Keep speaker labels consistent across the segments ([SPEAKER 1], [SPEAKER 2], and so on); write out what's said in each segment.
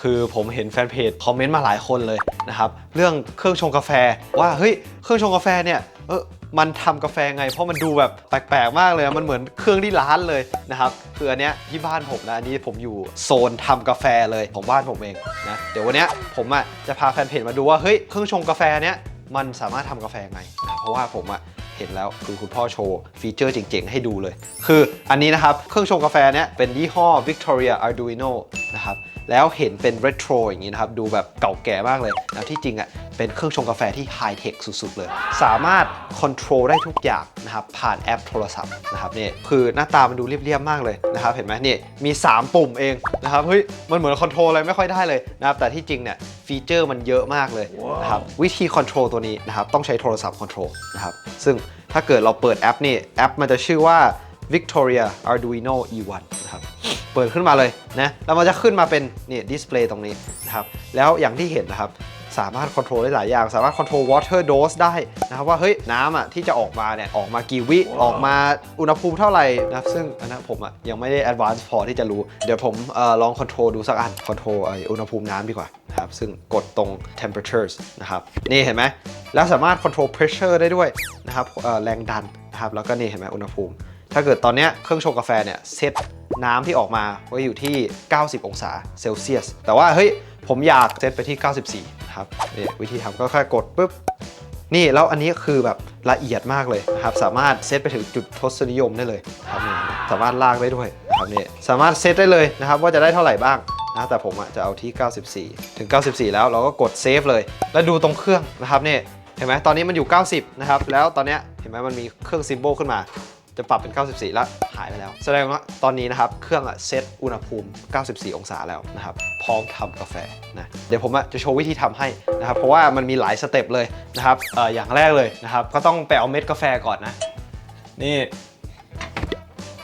[SPEAKER 1] คือผมเห็นแฟนเพจคอมเมนต์มาหลายคนเลยนะครับ เรื่องเครื่องชงกาแฟว่าเฮ้ยเครื่องชงกาแฟเนี่ยเออมันทำกาแฟไง เพราะมันดูแบบแปลกๆมากเลยมันเหมือนเครื่องที่ร้านเลยนะครับคืออันเนี้ยที่บ้านผมนะอันนี้ผมอยู่โซนทำกาแฟเลยของบ้านผมเองนะเดี๋ยววันเนี้ยผมอะจะพาแฟนเพจมาดูว่าเฮ้ยเครื่องชงกาแฟเนี้ยมันสามารถทำกาแฟไงนะเพราะว่าผมอะเห็นแล้วคือคุณพ่อโชว์ฟีเจอร์เจ๋งๆ ให้ดูเลย คืออันนี้นะครับเครื่องชงกาแฟเนี้ยเป็นยี่ห้อ Victoria Arduino นะครับ แล้วเห็นเป็นเรโทรอย่างนี้นะครับ ดูแบบเก่าแก่มากเลยนะที่จริงอะเป็นเครื่องชงกาแฟที่ไฮเทคสุดๆเลย สามารถคอนโทรลได้ทุกอย่างนะครับ ผ่านแอปโทรศัพท์นะครับนี่คือหน้าตามันดูเรียบๆมากเลยนะครับเห็นไหมนี่มี 3 ปุ่มเองนะครับเฮ้ยมันเหมือนคอนโทรลอะไรไม่ค่อยได้เลยนะครับแต่ที่จริงเนี่ยฟีเจอร์มันเยอะมากเลยนะครับวิธีคอนโทรลตัวนี้นะครับต้องใช้โทรศัพท์คอนโทรลนะครับซึ่งถ้าเกิดเราเปิดแอปนี่แอปมันจะชื่อว่า Victoria Arduino E1 นะครับ เปิดขึ้นมาเลยนะแล้วมันจะขึ้นมาเป็นนี่ดิสเพลย์ตรงนี้นะครับแล้วอย่างที่เห็นนะครับสามารถคอนโทรลได้หลายอย่าง สามารถคอนโทรล water dose ได้นะครับว่าเฮ้ยน้ำอะที่จะออกมาเนี่ยออกมากี่วิ ออกมาอุณหภูมิเท่าไหร่นะครับซึ่งอันนั้นผมอะยังไม่ได้ advance พอที่จะรู้ เดี๋ยวผมเออลองคอนโทรลดูสักอันคอนโทรลอุณหภูมิน้ำดีกว่านะครับซึ่งกดตรง temperatures นะครับนี่เห็นไหมแล้วสามารถคอนโทรล pressure ได้ด้วยนะครับเอ่อแรงดันนะครับแล้วก็นี่เห็นไหมอุณหภูมิถ้าเกิดตอนเนี้ยเครื่องชงกาแฟเนี่ยเซต น้ำที่ออกมาไว้อยู่ที่ 90 องศาเซลเซียส แต่ว่าเฮ้ยผมอยากเซตไปที่ 94นะครับนี่วิธีทำก็แค่กดปุ๊บนี่แล้วอันนี้คือแบบละเอียดมากเลยนะครับสามารถเซตไปถึงจุดทศนิยมได้เลยครับนี่สามารถลากได้ด้วยครับนี่สามารถเซตได้เลยนะครับว่าจะได้เท่าไหร่บ้างนะแต่ผมอะจะเอาที่ 94 ถึง 94 แล้วเราก็กดเซฟเลย แล้วดูตรงเครื่องนะครับนี่เห็นไหมตอนนี้มันอยู่ 90 นะครับ แล้วตอนเนี้ยเห็นไหมมันมีเครื่องซิมโบลขึ้นมา จะปรับเป็น 94 แล้วหายไปแล้ว แสดงว่าตอนนี้นะครับ เครื่องอะเซตอุณหภูมิ 94 องศาแล้วนะครับ พร้อมทำกาแฟนะเดี๋ยวผมอะจะโชว์วิธีทำให้นะครับ เพราะว่ามันมีหลายสเต็ปเลยนะครับเอ่ออย่างแรกเลยนะครับ ก็ต้องไปเอาเม็ดกาแฟก่อนนะ นี่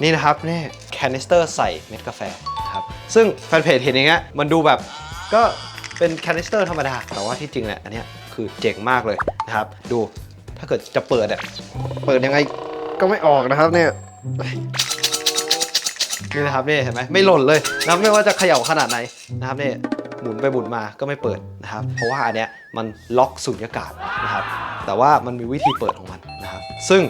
[SPEAKER 1] นี่นะครับนี่แคนิสเตอร์ใส่เม็ดกาแฟนะครับซึ่งแฟนเพจเห็นอย่างเงี้ยมันดูแบบก็เป็นแคนิสเตอร์ธรรมดา แต่ว่าที่จริงเนี่ยอันเนี้ยคือเจ๋งมากเลยนะครับ ดูถ้าเกิดจะเปิดอะเปิดยังไง ก็ไม่ออกนะครับเนี่ยนี่นะครับนี่เห็นไหมไม่หล่นเลยนะครับไม่ว่าจะเขย่าขนาดไหนนะครับนี่หมุนไปหมุนมาก็ไม่เปิดนะครับ เพราะว่าอันเนี้ยมันล็อกสุญญากาศนะครับ แต่ว่ามันมีวิธีเปิดของมันนะครับ ซึ่ง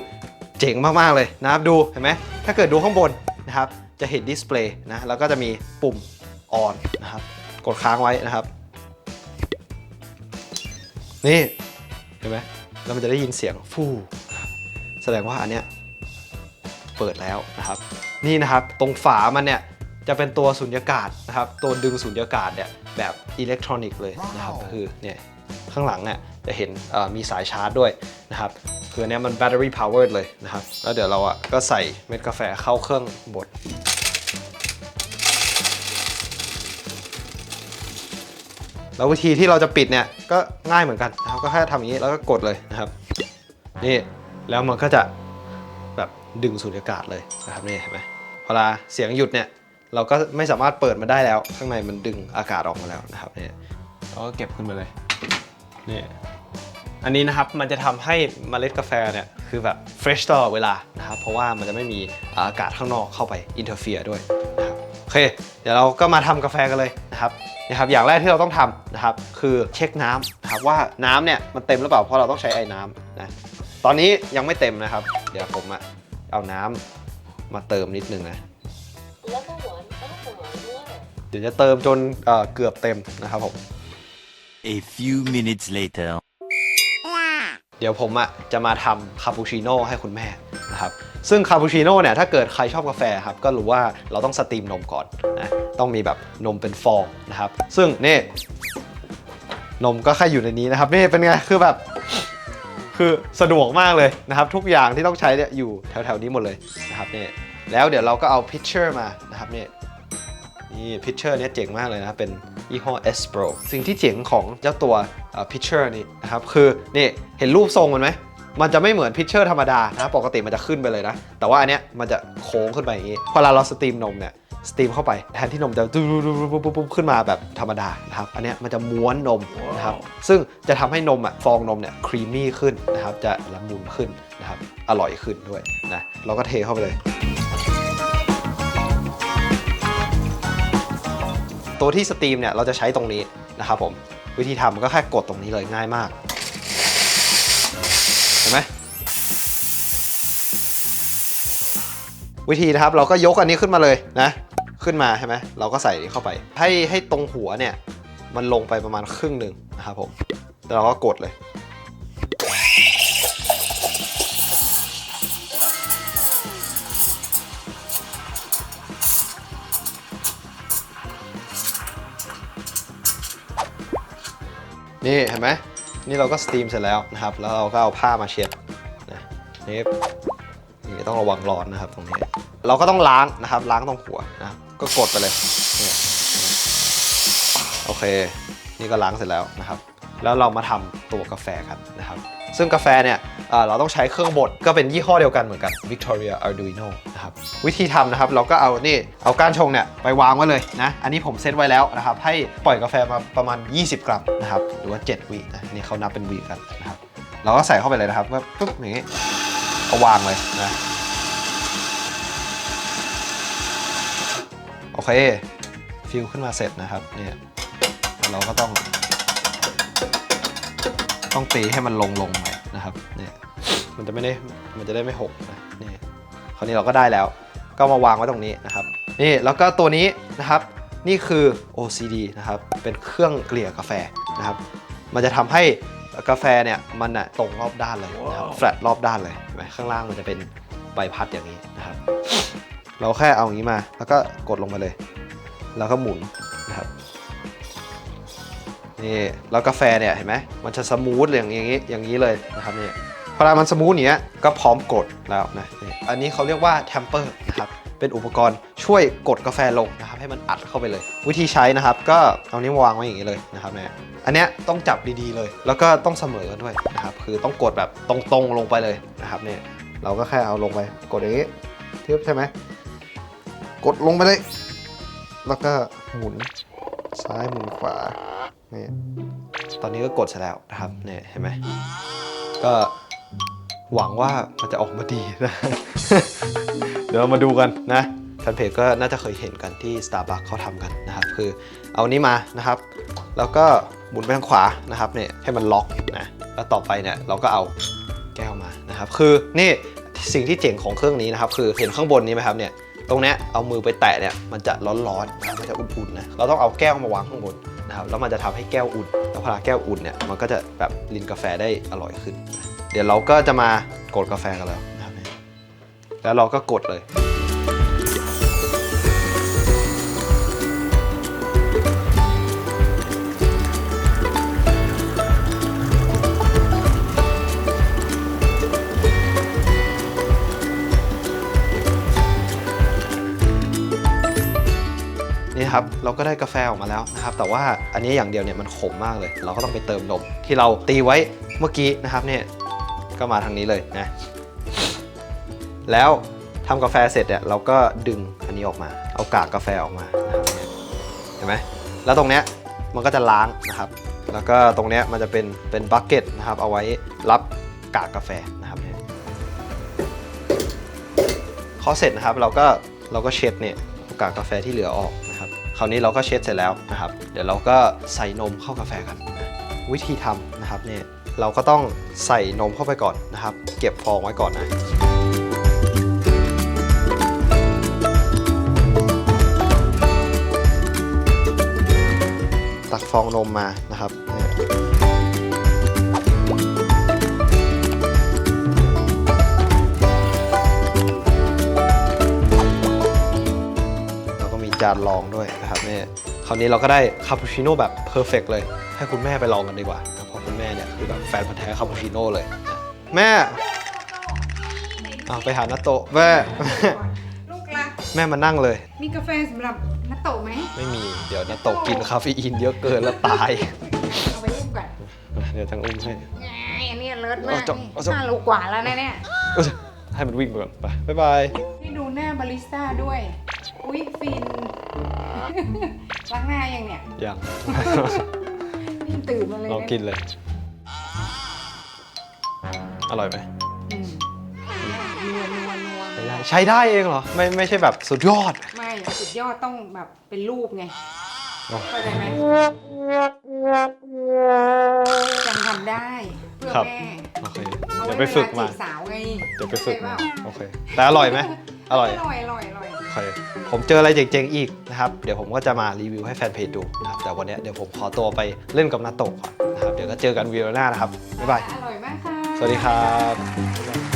[SPEAKER 1] เจ๋งมากๆเลยนะครับดูเห็นไหมถ้าเกิดดูข้างบนนะครับ จะเห็นดิสเพลย์นะแล้วก็จะมีปุ่มออนนะครับ กดค้างไว้นะครับ นี่เห็นไหมแล้วมันจะได้ยินเสียงฟู่แสดงว่าอันเนี้ย เปิดแล้วนะครับ นี่นะครับตรงฝามันเนี่ยจะเป็นตัวสุญญากาศนะครับตัวดึงสุญญากาศเนี่ยแบบอิเล็กทรอนิกส์เลยนะครับก็คือเนี่ยข้างหลังเนี่ยจะเห็นเอ่อมีสายชาร์จด้วยนะครับคืออนเนี้ยมัน battery powered เลยนะครับ แล้วเดี๋ยวเราอะก็ใส่เม็ดกาแฟเข้าเครื่องบดแล้ววิธีที่เราจะปิดเนี่ยก็ง่ายเหมือนกันนะครับก็แค่ทำอย่างนี้แล้วก็กดเลยนะครับ นี่แล้วมันก็จะแบบ ดึงสูญญากาศเลยนะครับนี่เห็นไหมเวลาเสียงหยุดเนี่ยเราก็ไม่สามารถเปิดมันได้แล้ว ข้างในมันดึงอากาศออกมาแล้วนะครับนี่เราก็เก็บขึ้นมาเลยนี่อันนี้นะครับมันจะทำให้เมล็ดกาแฟเนี่ยคือแบบเฟรชตลอดเวลานะครับเพราะว่ามันจะไม่มีอากาศข้างนอกเข้าไปอินเทอร์เฟียด้วยนะครับโอเค เดี๋ยวเราก็มาทำกาแฟกันเลยนะครับนะครับอย่างแรกที่เราต้องทำนะครับคือเช็คน้ำนะครับว่าน้ำเนี่ยมันเต็มหรือเปล่าเพราะเราต้องใช้ไอ้น้ำนะตอนนี้ยังไม่เต็มนะครับ เดี๋ยวผมอะ เอาน้ำมาเติมนิดนึงนะ
[SPEAKER 2] Level 1 alkaline water.
[SPEAKER 1] เดี๋ยวจะเติมจนเอ่อเกือบเต็มนะครับผม
[SPEAKER 3] A few minutes later.
[SPEAKER 1] เดี๋ยวผมอะจะมาทำคาปูชิโน่ให้คุณแม่นะครับ ซึ่งคาปูชิโน่เนี่ยถ้าเกิดใครชอบกาแฟครับก็รู้ว่าเราต้องสตรีมนมก่อนนะต้องมีแบบนมเป็นฟองนะครับ ซึ่งนี่นมก็แค่อยู่ในนี้นะครับ นี่เป็นไง คือแบบ คือสะดวกมากเลยนะครับ ทุกอย่างที่ต้องใช้เนี่ยอยู่แถวๆนี้หมดเลยนะครับนี่แล้วเดี๋ยวเราก็เอาพิชเชอร์มานะครับนี่นี่พิชเชอร์เนี่ยเจ๋งมากเลยนะ เป็นยี่ห้อ S Pro สิ่งที่เจ๋งของเจ้าตัวพิชเชอร์นี่นะครับ คือนี่เห็นรูปทรงมันไหมมันจะไม่เหมือนพิชเชอร์ธรรมดานะปกติมันจะขึ้นไปเลยนะ แต่ว่าอันเนี้ยมันจะโค้งขึ้นไปอย่างนี้ พอเราสตรีมนมเนี่ย สตรีมเข้าไปแทนที่นมจะปุ๊บปุ๊บปุ๊บปุ๊บขึ้นมาแบบธรรมดานะครับอันเนี้ยมันจะม้วนนมนะครับซึ่งจะทำให้นมอะฟองนมเนี่ยครีมมี่ขึ้นนะครับจะละมุนขึ้นนะครับอร่อยขึ้นด้วยนะเราก็เทเข้าไปเลยตัวที่สตรีมเนี่ยเราจะใช้ตรงนี้นะครับผมวิธีทำก็แค่กดตรงนี้เลยง่ายมาก เห็นไหม วิธีนะครับเราก็ยกอันนี้ขึ้นมาเลยนะขึ้นมาใช่ไหมเราก็ใส่เข้าไป ให้ให้ตรงหัวเนี่ยมันลงไปประมาณครึ่งหนึ่งนะครับผมแล้วเราก็กดเลย นี่เห็นไหมนี่เราก็สตรีมเสร็จแล้วนะครับ แล้วเราก็เอาผ้ามาเช็ดนะนี่นี่ต้องระวังร้อนนะครับตรงนี้ เราก็ต้องล้างนะครับ ล้างตรงหัวนะก็กดไปเลยเนี่ยโอเค นี่ก็ล้างเสร็จแล้วนะครับ แล้วเรามาทำตัวกาแฟกันนะครับ ซึ่งกาแฟเนี่ยเราต้องใช้เครื่องบดก็เป็นยี่ห้อเดียวกันเหมือนกัน Victoria Arduino นะครับ วิธีทำนะครับ เราก็เอานี่เอาก้านชงเนี่ยไปวางไว้เลยนะ อันนี้ผมเซตไว้แล้วนะครับ ให้ปล่อยกาแฟมาประมาณ 20 กรัมนะครับ หรือว่า 7วินะนี่เขานับเป็นวิกันนะครับ เราก็ใส่เข้าไปเลยนะครับว่าปุ๊บอย่างงี้เอาวางเลยนะ โอเค ฟิลขึ้นมาเสร็จนะครับเนี่ยเราก็ต้อง ต้องตีให้มันลงลงหน่อยนะครับเนี่ยมันจะไม่ได้มันจะได้ไม่หกนะนี่คราวนี้เราก็ได้แล้ว ก็มาวางไว้ตรงนี้นะครับนี่แล้วก็ตัวนี้นะครับนี่คือ OCD นะครับเป็นเครื่องเกลี่ยกาแฟนะครับ มันจะทำให้กาแฟเนี่ยมันอะตรงรอบด้านเลยนะครับแฟลตรอบด้านเลยเห็นไหมข้างล่างมันจะเป็นใบพัดอย่างนี้นะครับ เราแค่เอาอย่างนี้มา แล้วก็กดลงไปเลย แล้วก็หมุนนะครับนี่แล้วกาแฟเนี่ยเห็นไหมมันจะสมูทอย่างนี้อย่างนี้เลยนะครับนี่พอมันสมูทอย่างเนี้ยก็พร้อมกดแล้วนะนี่อันนี้เขาเรียกว่าแทมเปอร์นะครับเป็นอุปกรณ์ช่วยกดกาแฟลงนะครับให้มันอัดเข้าไปเลย วิธีใช้นะครับ ก็เอานี้วางไว้อย่างนี้เลยนะครับเนี่ยอันเนี้ยต้องจับดีๆเลย แล้วก็ต้องเสมอกันด้วยนะครับคือต้องกดแบบตรงๆลงไปเลยนะครับเนี่ยเราก็แค่เอาลงไปกดอย่างนี้เทียบใช่ไหม กดลงไปเลย แล้วก็หมุนซ้ายหมุนขวานี่ตอนนี้ก็กดเสร็จแล้วนะครับเนี่ยเห็นไหมก็หวังว่ามันจะออกมาดีนะ เดี๋ยวมาดูกันนะแฟนเพจก็น่าจะเคยเห็นกันที่ Starbucks เขาทำกันนะครับ คือเอานี้มานะครับ แล้วก็หมุนไปทางขวานะครับเนี่ยให้มันล็อกนะแล้วต่อไปเนี่ยเราก็เอาแก้วมานะครับ คือนี่สิ่งที่เจ๋งของเครื่องนี้นะครับ คือเห็นข้างบนนี้ไหมครับเนี่ย ตรงเนี้ยเอามือไปแตะเนี่ยมันจะร้อนๆนะมันจะอุ่นๆนะเราต้องเอาแก้วมาวางข้างบนนะครับแล้วมันจะทำให้แก้วอุ่น แล้วพอแก้วอุ่นเนี่ยมันก็จะแบบลินกาแฟได้อร่อยขึ้นนะเดี๋ยวเราก็จะมากดกาแฟกันแล้วนะครับแล้วเราก็กดเลย นี่ครับเราก็ได้กาแฟออกมาแล้วนะครับ แต่ว่าอันนี้อย่างเดียวเนี่ยมันขมมากเลย เราก็ต้องไปเติมนมที่เราตีไว้เมื่อกี้นะครับเนี่ยก็มาทางนี้เลยนะแล้วทำกาแฟเสร็จเนี่ยเราก็ดึงอันนี้ออกมา เอากากกาแฟออกมานะครับเนี่ยเห็นไหมแล้วตรงเนี้ยมันก็จะล้างนะครับ แล้วก็ตรงเนี้ยมันจะเป็นเป็นบักเก็ตนะครับ เอาไว้รับกากกาแฟนะครับเนี่ยพอเสร็จนะครับเราก็เราก็เช็ดเนี่ยกากกาแฟที่เหลือออก คราวนี้เราก็เช็ดเสร็จแล้วนะครับ เดี๋ยวเราก็ใส่นมเข้ากาแฟกัน วิธีทำนะครับเนี่ยเราก็ต้องใส่นมเข้าไปก่อนนะครับ เก็บฟองไว้ก่อนนะตักฟองนมมานะครับ จานรองด้วยนะครับเนี่ยคราวนี้เราก็ได้คาปูชิโน่แบบเพอร์เฟกเลย ให้คุณแม่ไปลองกันดีกว่านะเพราะคุณแม่เนี่ยคือแบบแฟนพันธุ์แท้คาปูชิโน่เลยนะแม่เอาไปหานาโตะแม่
[SPEAKER 4] ลูกรัก
[SPEAKER 1] แม่มานั่งเลย
[SPEAKER 4] มีกาแฟสำหรับนัตโตะไหม
[SPEAKER 1] ไม่มีเดี๋ยวนาโตะกินคาเฟอีนเยอะเกินแล้วตาย
[SPEAKER 4] เอาไปอุ้มก่อน
[SPEAKER 1] เดี๋ยวจังอุ้มให้
[SPEAKER 4] ไงอันนี้เลิศมาก
[SPEAKER 1] เอาจบ
[SPEAKER 4] นี่
[SPEAKER 1] เอาจบ
[SPEAKER 4] ห้าโลกว่าแล้วนะเนี่ย
[SPEAKER 1] เอ้ยให้มันวิ่งไปก่อนไปบ๊ายบาย
[SPEAKER 4] นี่ดูหน้าบาริสต้าด้วย อุ้ยฟิน ล้างหน้ายังเนี่ย
[SPEAKER 1] ยัง
[SPEAKER 4] นี่ตื่นมาเลย
[SPEAKER 1] ลองกินเลย อร่อยไหม
[SPEAKER 4] อืมนัวนัวนัว
[SPEAKER 1] ใช้ได้ใช้ได้เองเหรอ ไม่ไม่ใช่แบบสุดยอด
[SPEAKER 4] ไม่สุดยอดต้องแบบเป็นรูปไง
[SPEAKER 1] โอ้
[SPEAKER 4] เข้าใจไหมยังทำได้เพื่อ
[SPEAKER 1] ครับ
[SPEAKER 4] แม่
[SPEAKER 1] โอเค
[SPEAKER 4] เอา
[SPEAKER 1] เดี๋ยว
[SPEAKER 4] ไว้
[SPEAKER 1] ไปฝึก
[SPEAKER 4] เวล
[SPEAKER 1] มา
[SPEAKER 4] จีบสาวไง
[SPEAKER 1] เดี๋ยวไปฝึกมา
[SPEAKER 4] เข้าใจเปล่
[SPEAKER 1] โอเค แต่อร่อยไหมอร่อย
[SPEAKER 4] อร่อยอร่อยอร่อย
[SPEAKER 1] โอ เคผมเจออะไรเจ๋งๆอีกนะครับ เดี๋ยวผมก็จะมารีวิวให้แฟนเพจดูนะครับแต่วันเนี้ยเดี๋ยวผมขอตัวไปเล่นกับนาโตะก่อนนะครับ เดี๋ยวก็เจอกันวีดีโอหน้านะครับ บ๊ายบาย
[SPEAKER 4] อร่อยมากค่ะ
[SPEAKER 1] สวัสดีครับ